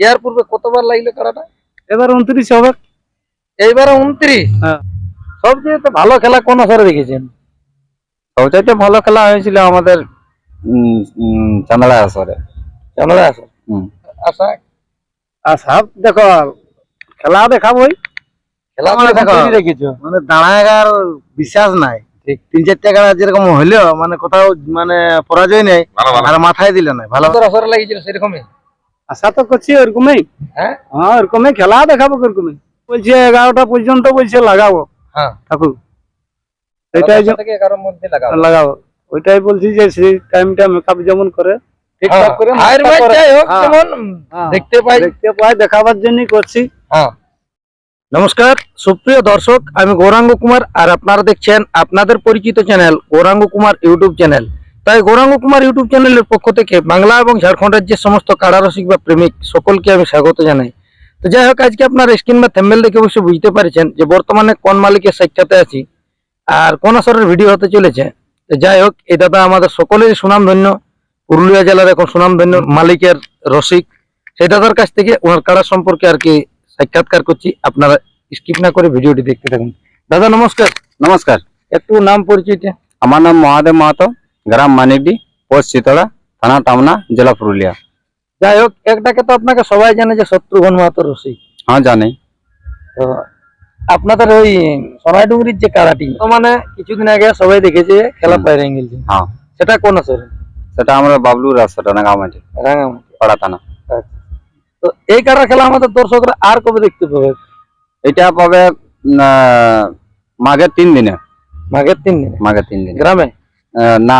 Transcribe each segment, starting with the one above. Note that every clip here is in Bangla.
এর পূর্বে কতবার লাগল কাড়াটা এবার উনত্রিশ হবে এইবারে উনত্রিশ? হ্যাঁ। সবচেয়ে ভালো খেলা কোন আসরে দেখেছেন? সবচাইতে ভালো খেলা হয়েছিল আমাদের চান্দড়া আসরে আসর। আশা? সাপ দেখো খেলা দেখাবই খেলা মানে দেখো। দেখো রেখেছো মানে দাঁড়াগার বিশ্বাস নাই। ঠিক। তিন চারটা গাড়া যেরকম হইলেও মানে কোথাও মানে পরাজয় নেই আর মাথায় দিলে নাই। ভালো। আসরে লাগিয়েছিল সেরকমই? আশা তো করছি ওরকমই। হ্যাঁ? হ্যাঁ ওরকমই খেলা দেখাবো ওরকমই। বলছে এগারোটা পর্যন্ত বলছে লাগাবো। হ্যাঁ। ঠাকুর। লাগাবো। লাগাবো। ওইটাই বলছি যে সেই টাইমটা মেকআপ যেমন করে। দেখাবার জন্যই করছি। হ্যাঁ। নমস্কার সুপ্রিয় দর্শক আমি গৌরাঙ্গ কুমার আর আপনারা দেখছেন আপনাদের পরিচিত channel Gauranga Kumar YouTube channel তাই গৌরাঙ্গ কুমার ইউটিউব চ্যানেলের পক্ষ থেকে বাংলা এবং ঝাড়খণ্ড রাজ্যের সমস্ত কারারসিক বা প্রেমিক সকলকে আমি স্বাগত জানাই। তো যাই হোক আজকে আপনার স্ক্রিন বা থ্যাম্বেল দেখে অবশ্যই বুঝতে পারছেন যে বর্তমানে কোন মালিকের সাক্ষাতে আছি আর কোন আসরের ভিডিও হতে চলেছে। তো যাই হোক এই দাদা আমাদের সকলেরই সুনামধন্য পুরুলিয়া জেলার এখন সুনামধন্য মালিকের রসিক। সেই দাদার কাছ থেকে ওনার কাড়া সম্পর্কে আর কি সাক্ষাৎকার করছি আপনারা স্কিপ না করে ভিডিওটি দেখতে থাকুন। দাদা নমস্কার। নমস্কার। একটু নাম পরিচয়টা। আমার নাম মহাদেব মাহাতো। গ্রাম মানিকডি পোস্ট চিতড়া থানা টামনা জেলা পুরুলিয়া। যাই হোক একটাকে তো আপনাকে সবাই জানে যে শত্রুঘ্ন মাহাতো রসিক। হ্যাঁ জানি। তো আপনাদের ওই সোনাইডুঙ্গরির যে কারাটি তো মানে কিছুদিন আগে সবাই দেখেছে খেলা। বাইরে গেছে। হ্যাঁ। সেটা কোন আসরে সেটা আমরা বাবলুর রাস্তাটা নাগামাটি রাঙামাটি। পাড়া থানা। আচ্ছা। তো এই কারা খেলা আমাদের দর্শকরা আর কবে দেখতে পাবে? এটা পাবে মাঘের তিন দিনে। মাঘের তিন দিনে। মাঘের তিন দিনে। গ্রামে? না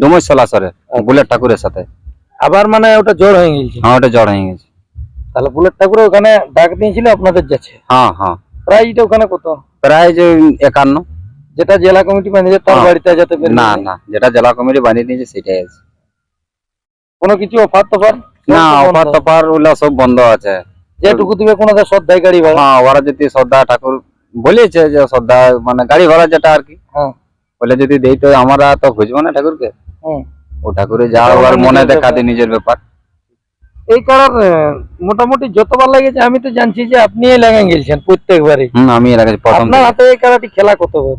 ডুমসল আসরে বুলেট ঠাকুরের সাথে। আবার মানে ওটা জোর হয়ে গেছে? হ্যাঁ ওটা জ্বর হয়ে গেছে। তাহলে বুলেট ঠাকুর ওখানে ডাক দিয়েছিল আপনাদের যাচ্ছে? হ্যাঁ হ্যাঁ। প্রাইজটা ওখানে কত? প্রায় যে একান্ন। যেটা জেলা কমিটি বানিয়েছে তার হ্যাঁ। বাড়িতে যাতে বের না না যেটা জেলা কমিটি বানিয়ে দিয়েছে সেটাই আছে। কোনো কিছু অফার টফার? না অফার। টফার ওগুলা সব বন্ধ আছে। যেটুকু দিবে কোনো শ্রদ্ধায় গাড়ি ভাড়া? হ্যাঁ ওরা যদি শ্রদ্ধা ঠাকুর বলেছে যে শ্রদ্ধা মানে গাড়ি ভাড়া যেটা আর কি। হ্যাঁ। বলে যদি দেই তো আমরা তো খুঁজবো না ঠাকুরকে? হুম। ও ঠাকুরে যা ওটা ওর ওর মনে দেখা। দেয় নিজের ব্যাপার। এই কারার মোটামুটি যতবার লেগেছে আমি তো জানছি যে আপনি লাগাই গেছেন প্রত্যেকবারই। হম আমি এর প্রথম আপনার হাতে এই কারাটি খেলা কতবার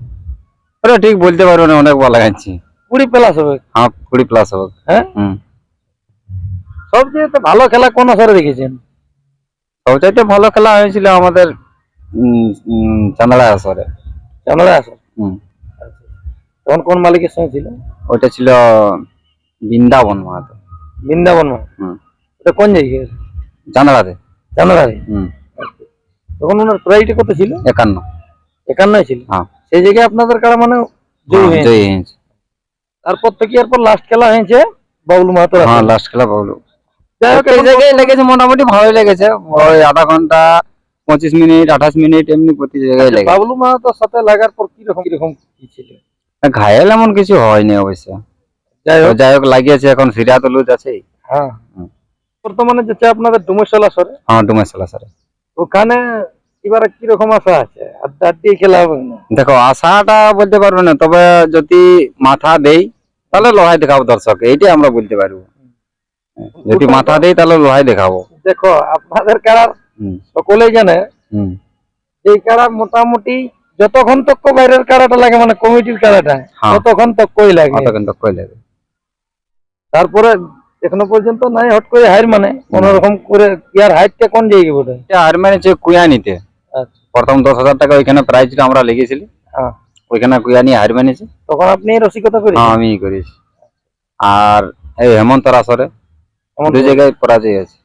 ওটা ঠিক বলতে পারব না অনেক বলা গাচ্ছি কুড়ি প্লাস হবে। হ্যাঁ কুড়ি প্লাস হবে। হ্যাঁ? হম। সবচেয়ে ভালো খেলা কোন আসরে দেখেছেন? সবচাইতে ভালো খেলা হয়েছিল আমাদের চান্দড়া আসরে জানালা আসর হম। তখন কোন মালিকের সঙ্গে ছিল? ওইটা ছিল বৃন্দাবন মাহাতো। বৃন্দাবন মা হুম। এটা কোন জায়গায় জানালারে হম। তখন ওনার প্রাইসটা কত ছিল? একান্ন। একান্নই ছিল? হ্যাঁ। সেই জায়গায় আপনাদের কারা মানে জয়ী হ্যাঁ, হয়েছে। তারপর থেকে এরপর লাস্ট খেলা হয়েছে? বাবলু মাহাতো হ্যাঁ লাস্ট খেলা বাবলু যাই হোক এই জায়গায় লেগেছে মোটামুটি ভালোই লেগেছে। ওই আধা ঘণ্টা পঁচিশ মিনিট আঠাশ মিনিট এমনি প্রতি জায়গায় লেগেছে। বাবলু মাহাতোর সাথে লাগার পর কীরকম কীরকম কি ছিল? ঘায়াল এমন কিছু হয়নি অবশ্য। যাই হোক। যাই হোক লাগিয়েছে এখন সিরিয়া তো লুজ আছে হ্যাঁ। বর্তমানে যেটা আপনাদের ডুমেশালা সরে? হ্যাঁ ডুমে সালা ওখানে এবারে কীরকম আশা আছে? আড্ডা আড্ডি খেলা হবে না? দেখো আশাটা বলতে পারব না তবে যদি মাথা দেই তাহলে লোহাই দেখাবো দর্শক এইটাই আমরা বলতে পারব। যদি মাথা দেই তাহলে লোহাই দেখাবো। দেখো আপনাদের কারার সকলেই জানে এই কারা মোটামুটি যতক্ষণ তক বাইরের কারাটা লাগে মানে কমিটির কারাটা হ্যাঁ। ততক্ষণ তকই লাগে। মাথা কিন্তু কইলে তারপরে এখনও পর্যন্ত নাই হট করে হাইর মানে। কোন রকম করে ইয়ার হাইটটা কোন জায়গায় বোধ হয় আর মেনেছে কুয়ানিতে আচ্ছা। প্রথম দশ হাজার টাকা ওইখানে প্রাইজটা আমরা লেগেছিলি হ্যাঁ। ওইখানে কুয়ানি হার মেনেছে তখন আপনি রসিকতা করি হ্যাঁ আমি করেছি। আর এই হেমন্ত আসরে দুই জায়গায় পরাজয় আছে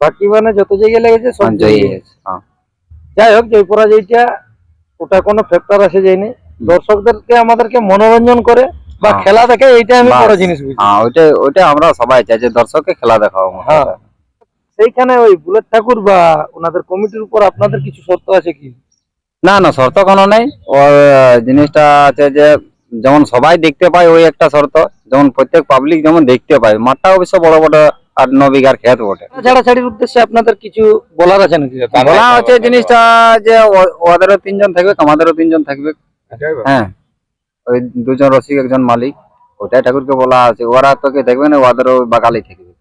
বাকি মানে যত জায়গায় লেগেছে সব জায়গায়। আছে হ্যাঁ। যাই হোক জয় পরাজয়টা ওটা কোনো ফ্যাক্টর আসে যায়নি। দর্শকদেরকে আমাদেরকে মনোরঞ্জন করে বা হ্যাঁ। খেলা দেখে এইটা আমি বড় জিনিস বুঝি। হ্যাঁ ওইটা ওইটা আমরা সবাই চাই যে দর্শককে খেলা দেখাবো হ্যাঁ। সেইখানে ওই বুলেট ঠাকুর বা ওনাদের কমিটির উপর আপনাদের কিছু শর্ত আছে কি? না না শর্ত কোনো নেই। ওর জিনিসটা আছে যে যেমন সবাই দেখতে পায় ওই একটা শর্ত যেমন প্রত্যেক পাবলিক যেমন দেখতে পায়। মাঠটা অবশ্য বড় বড় আট ন বিঘার খেত বটে। ছাড়াছাড়ির উদ্দেশ্যে আপনাদের কিছু বলার আছে নাকি? বলা হচ্ছে জিনিসটা যে ওদেরও তিনজন থাকবে আমাদেরও তিনজন থাকবে। হ্যাঁ ওই দুজন রসিক একজন মালিক ওটাই ঠাকুরকে বলা আছে। ওরা তোকে দেখবে না ওদেরও বাগালেই থাকবে।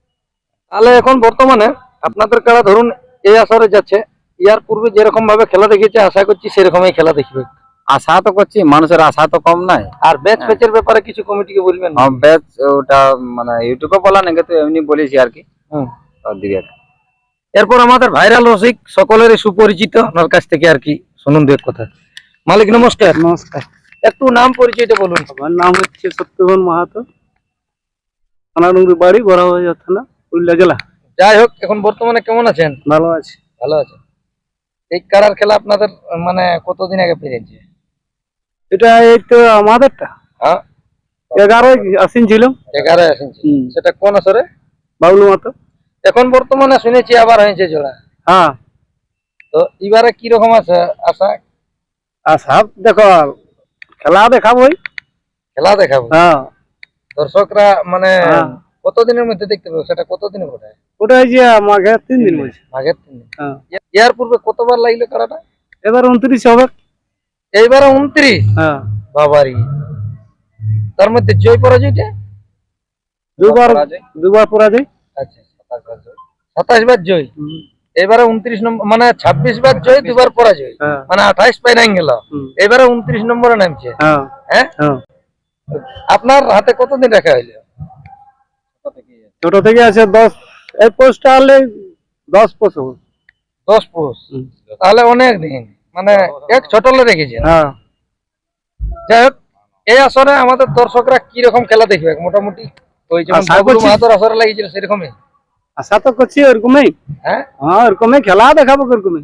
তাহলে এখন বর্তমানে আপনাদের কারা ধরুন এই আসরে যাচ্ছে ইয়ার পূর্বে যেরকম ভাবে খেলা দেখিয়েছে আশা করছি সেরকমই খেলা দেখবে। আশা তো করছি মানুষের আশা তো কম নাই আর ব্যাচ প্যাচের ব্যাপারে কিছু কমিটিকে বলবেন? হ্যাঁ, ব্যাচ ওটা মানে ইউটিউবে বলা নাকি তো এমনি বলেছি আর কি। দিবে এরপর আমাদের ভাইরাল রসিক সকলেরই সুপরিচিত ওনার কাছ থেকে আর কি শুনুন দু এক কথা। মালিক নমস্কার। নমস্কার। একটু নাম পরিচয়টা বলুন। আমার নাম হচ্ছে সত্যগণ মাহাতো। থানাডুঙ্গরি বাড়ি বড়াবাজার থানা পুরুলিয়া জেলা। যাই হোক এখন বর্তমানে কেমন আছেন? ভালো আছে। ভালো আছেন। এই কারার খেলা আপনাদের মানে কতদিন আগে পেরেছে? এটা এই তো আমাদেরটা হ্যাঁ? এগারোই আসিন ছিল। এগারো এসেছে সেটা কোন আসরে? বাবলু মাতো এখন বর্তমানে শুনেছি আবার হয়েছে জোড়া। হ্যাঁ। তো এবারে কি রকম আছে আশা? আর দেখো খেলা দেখাবই। খেলা দেখাবো হ্যাঁ। দর্শকরা মানে। কতদিনের মধ্যে দেখতে পাবো? সেটা কতদিনে ঘটে ওটা যে মাঘে তিন দিন বলছে। আগের তিন দিন। হ্যাঁ। ইয়ার পূর্বে কতবার লাগল কারাটা এবার উনত্রিশ হবে এইবারে উনত্রিশ। হ্যাঁ। বাবারি। তার মধ্যে জয় পরাজয়টা দুবার দুবার পরা যায় আচ্ছা সাতাশ বার জয়। এবারে উনত্রিশ নম্বর মানে ছাব্বিশ বার জয় দুবার পরাজয়। হ্যাঁ। মানে আঠাইশ পাইনাই গেল এবারে উনত্রিশ নম্বরে নামছে। হ্যাঁ। হ্যাঁ? আপনার হাতে কতদিন রাখা হইল? ছোট থেকে আছে। দশ এই পোস্টটা হলে দশ পোস্ট হবে। দশ পুষ তাহলে অনেক দিন। মানে এক ছোটলে রেখেছেন হ্যাঁ। যাই হোক এই আসরে আমাদের দর্শকরা কি রকম খেলা দেখবে? মোটামুটি ওই যেমন বাবলু আসরে লাগিয়েছিল সেরকমই। আশা তো করছি ওরকমই? হ্যাঁ? হ্যাঁ ওরকমই খেলা দেখাবো ওরকমই।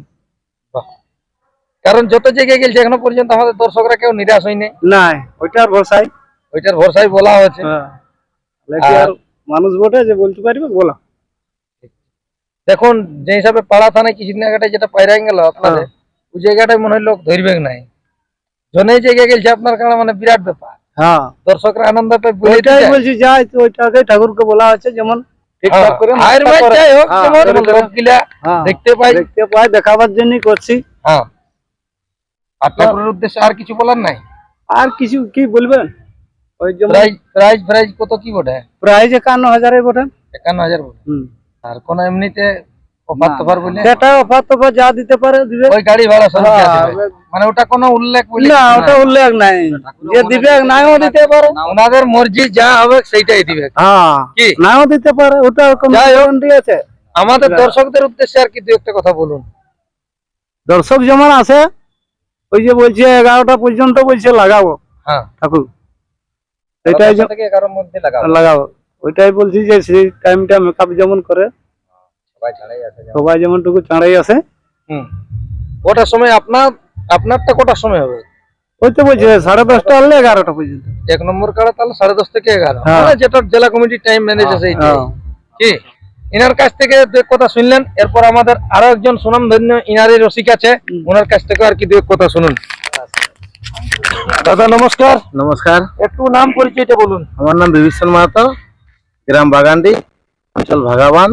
কারণ যত জায়গায় গেছে এখনও পর্যন্ত আমাদের দর্শকরা কেউ নিরাশ হয়নি। নাই ওইটার ভরসায় ওইটার ভরসায় বলা হয়েছে। হ্যাঁ। মানুষ বটে যে বলতে পারবে? বলা। দেখুন যে হিসাবে পাড়া থানায় কিছু জায়গাটায় যেটা পাইরাই গেল আপনাদের ওই জায়গাটায় মনে হয় লোক ধরবে নাই। জনেই জায়গায় গেছে আপনার কারণে মানে বিরাট ব্যাপার। হ্যাঁ। দর্শকরা আনন্দ পায় বলে ওইটাই বলছি যাই ওইটাকে ঠাকুরকে বলা হচ্ছে যেমন হ্যাঁ। লোকগুলা হ্যাঁ, দেখতে পাই দেখতে পাই দেখাবার জন্যই করছি। হ্যাঁ। আর উদ্দেশ্যে আর কিছু বলার নাই? আর কিছু কি বলবেন? ওই প্রাইজ প্রাইজ কত কি বটে? প্রাইজ একান্ন হাজারে বটে। একান্ন হাজার বটে। আর কোন এমনিতে সেটা অফার তফার যা দিতে পারে দিবে। ওই গাড়ি ভাড়া সব হ্যাঁ। মানে ওটা কোনো উল্লেখ না ওটা উল্লেখ নাই। যে দিবে নাইও দিতে পারে। ওনাদের মর্জি যা হবে সেইটাই দিবে। হ্যাঁ নাও দিতে পারে ওটা যাই আছে। আমাদের দর্শকদের উদ্দেশ্যে আর কি দু একটা কথা বলুন। দর্শক যেমন আছে ওই যে বলছে এগারোটা পর্যন্ত বলছে লাগাবো। হ্যাঁ। ঠাকুর এটাই এগারোর মধ্যে লাগাবো। লাগাবো। ওইটাই বলছি যে সেই টাইমটা মেকআপ যেমন করে সবাই যেমন। টুকু চাঁড়াই আছে। কটার সময় আপনার আপনারটা কটার সময় হবে? বলছে সাড়ে দশটা হলে এগারোটা পর্যন্ত। এক নম্বর কাড়া তাহলে সাড়ে দশ থেকে এগারো। হ্যাঁ। মানে যেটা জেলা কমিটি টাইম ম্যানেজ আছে হ্যাঁ। কি? ইনার কাছ থেকে দু এক কথা শুনলেন এরপর আমাদের আরও একজন সুনাম ধন্য ইনারি রসিক আছে ওনার কাছ থেকে আর কি দু এক কথা শুনুন। দাদা নমস্কার। নমস্কার। একটু নাম পরিচয়টা বলুন। আমার নাম বিভীষণ মাহাতো গ্রাম বাগানডি অঞ্চল ভাগাবান।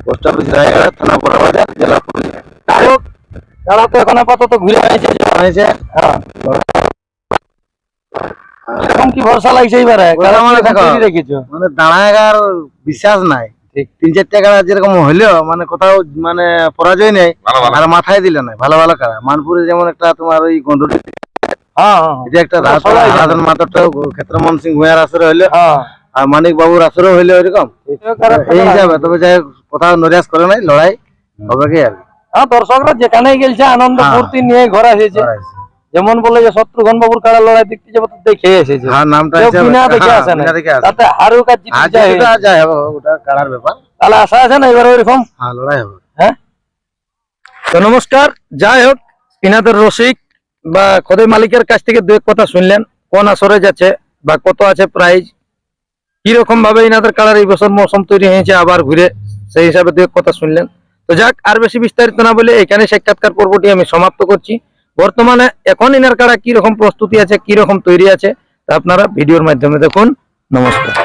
পোস্ট অফিস রায়গড়া থানা বড়বাজার জেলা পুরুলিয়া যাই হোক তো এখন আপাতত ঘুরে আসছে হয়েছে এখন কি ভরসা লাগছে এবারে ভরসা মানে দেখো। রেখেছো মানে দাঁড়াগার বিশ্বাস নাই। ঠিক। তিন চারটা কাড়া যেরকম হইলেও মানে কোথাও মানে পরাজয় নেই আর মাথায় দিলে নাই ভালো ভালো কাড়া মানপুরে যেমন একটা তোমার ওই গন্ধটি হ্যাঁ হ্যাঁ। এটা একটা জানে। রাধন মাতারটাও ক্ষেত্রমোহন সিং ভূঁয়ার আসরে হইল। হ্যাঁ। আর মানিক বাবুর আসরে হইল ওইরকম। এই হিসাবে তবে যাই কোথাও নরিয়াস করে নাই লড়াই হবে কি আর? হ্যাঁ দর্শকরা যেখানে গেছে আনন্দ হ্যাঁ। ফুর্তি নিয়ে ঘরে আছে। যেমন বলে যে শত্রুঘ্ন বাবুর কাড়া লড়াই দেখতে যাব তো দেখে এসেছে। হ্যাঁ নামটা বিনা দেখে হ্যাঁ, আসে না দেখে আসে। তাতে হারুক আর যেটা যাই হবে ওটা কাড়ার ব্যাপার। তাহলে আশা আছে না এবার ওইরকম? হ্যাঁ লড়াই হবে। হ্যাঁ? তো নমস্কার যাই হোক ইনাদের রসিক বা খোদে মালিকের কাছ থেকে দু এক কথা শুনলেন কোন আসরে যাচ্ছে বা কত আছে প্রাইজ? কীরকম ভাবে ইনাদের কালার এই বছর মৌসুম তৈরি হয়েছে আবার ঘুরে, সেই হিসাবে দু কথা শুনলেন। তো যাক, আর বেশি বিস্তারিত না বলে এখানে সাক্ষাৎকার পর্বটি আমি সমাপ্ত করছি। বর্তমানে এখন ইনার কাড়া কীরকম প্রস্তুতি আছে, কীরকম তৈরি আছে, তা আপনারা ভিডিওর মাধ্যমে দেখুন। নমস্কার।